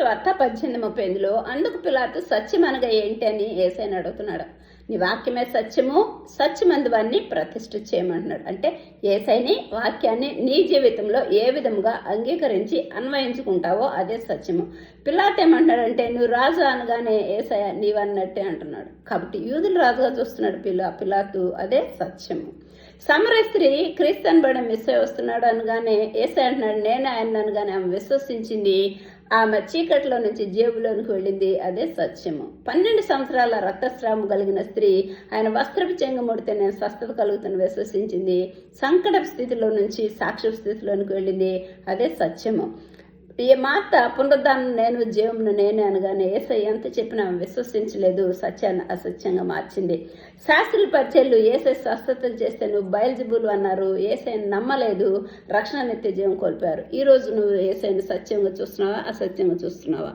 వార్త పద్దెనిమిది ముప్పై ఎనిమిదిలో అందుకు పిలాతు సత్యమనగా ఏంటి అని ఏసైని అడుగుతున్నాడు. నీ వాక్యమే సత్యము సత్యమందువాన్ని ప్రతిష్ఠ చేయమంటున్నాడు అంటే ఏసైని వాక్యాన్ని నీ జీవితంలో ఏ విధముగా అంగీకరించి అన్వయించుకుంటావో అదే సత్యము. పిలాత్ ఏమంటున్నాడంటే నువ్వు రాజు అనగానే ఏసయ నీవన్నట్టే అంటున్నాడు. కాబట్టి యూదులు రాజుగా చూస్తున్నాడు పిలా పిలాతు అదే సత్యము. సమర స్త్రీ క్రీస్తన్ బడ మిస్ వస్తున్నాడు అనగానే ఏసై అంటున్నాడు నేనే ఆయన అనగానే ఆమె విశ్వసించింది ఆమె చీకట్లో నుంచి జేబులోనికి వెళ్ళింది అదే సత్యము. పన్నెండు సంవత్సరాల రక్తస్రావం కలిగిన స్త్రీ ఆయన వస్త్రపు చెంగు ముడితే నేను స్వస్థత కలుగుతున్న విశ్వసించింది. సంకట స్థితిలో నుంచి సాక్షి స్థితిలోనికి వెళ్ళింది. అదే సత్యము. ఈ మాత పునరుద్ధానం నేను జీవమును నేనే అనగానే ఏసై ఎంత చెప్పినా విశ్వసించలేదు. సత్యాన్ని అసత్యంగా మార్చింది. శాస్త్రుల పరిచయలు ఏసై స్వస్థతలు చేస్తే నువ్వు బయలుజిబులు అన్నారు. ఏసైని నమ్మలేదు. రక్షణ నిత్య జీవం కోల్పోయారు. ఈ రోజు నువ్వు ఏసైని సత్యంగా చూస్తున్నావా అసత్యంగా చూస్తున్నావా?